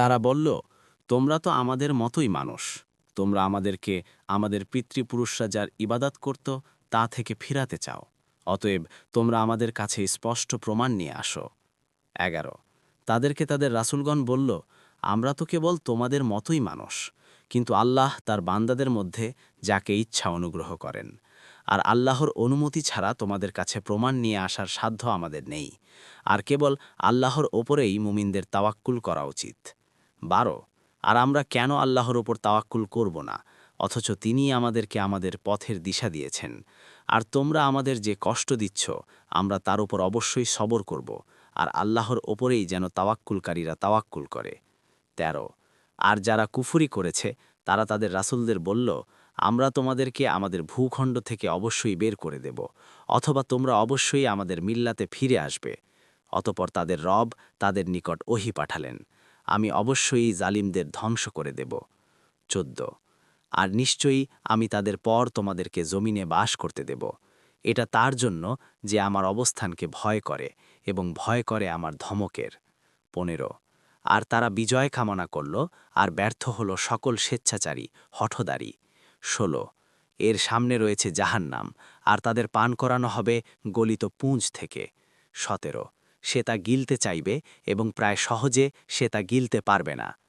তারা বলল, তোমরা তো আমাদের মতোই মানুষ। তোমরা আমাদেরকে, আমাদের পিতৃপুরুষরা যার ইবাদাত করত, তা থেকে ফিরাতে চাও। অতএব তোমরা আমাদের কাছে স্পষ্ট প্রমাণ নিয়ে আসো। এগারো। তাদেরকে তাদের রাসুলগণ বলল, আমরা তো কেবল তোমাদের মতোই মানুষ। কিন্তু আল্লাহ তার বান্দাদের মধ্যে যাকে ইচ্ছা অনুগ্রহ করেন। আর আল্লাহর অনুমতি ছাড়া তোমাদের কাছে প্রমাণ নিয়ে আসার সাধ্য আমাদের নেই। আর কেবল আল্লাহর ওপরেই মুমিনদের তাওয়াক্কুল করা উচিত। বারো। আর আমরা কেন আল্লাহর ওপর তাওয়াক্কুল করব না? অথচ তিনি আমাদেরকে আমাদের পথের দিশা দিয়েছেন। আর তোমরা আমাদের যে কষ্ট দিচ্ছ, আমরা তার উপর অবশ্যই সবর করব, আর আল্লাহর ওপরেই যেন তাওয়াক্কুলকারীরা তাওয়াক্কুল করে। ১৩ আর যারা কুফুরি করেছে, তারা তাদের রাসুলদের বলল, আমরা তোমাদেরকে আমাদের ভূখণ্ড থেকে অবশ্যই বের করে দেব, অথবা তোমরা অবশ্যই আমাদের মিল্লাতে ফিরে আসবে। অতপর তাদের রব তাদের নিকট ওহি পাঠালেন। আমি অবশ্যই জালিমদের ধ্বংস করে দেব। চোদ্দ। আর নিশ্চয়ই আমি তাদের পর তোমাদেরকে জমিনে বাস করতে দেব। এটা তার জন্য যে আমার অবস্থানকে ভয় করে এবং ভয় করে আমার ধমকের। পনেরো। আর তারা বিজয় কামনা করল আর ব্যর্থ হল সকল স্বেচ্ছাচারী, হঠদারী। ষোলো। এর সামনে রয়েছে জাহান্নাম, আর তাদের পান করানো হবে গলিত পুঁজ থেকে। সতেরো। সে তা গিলতে চাইবে এবং প্রায় সহজে সে তা গিলতে পারবে না।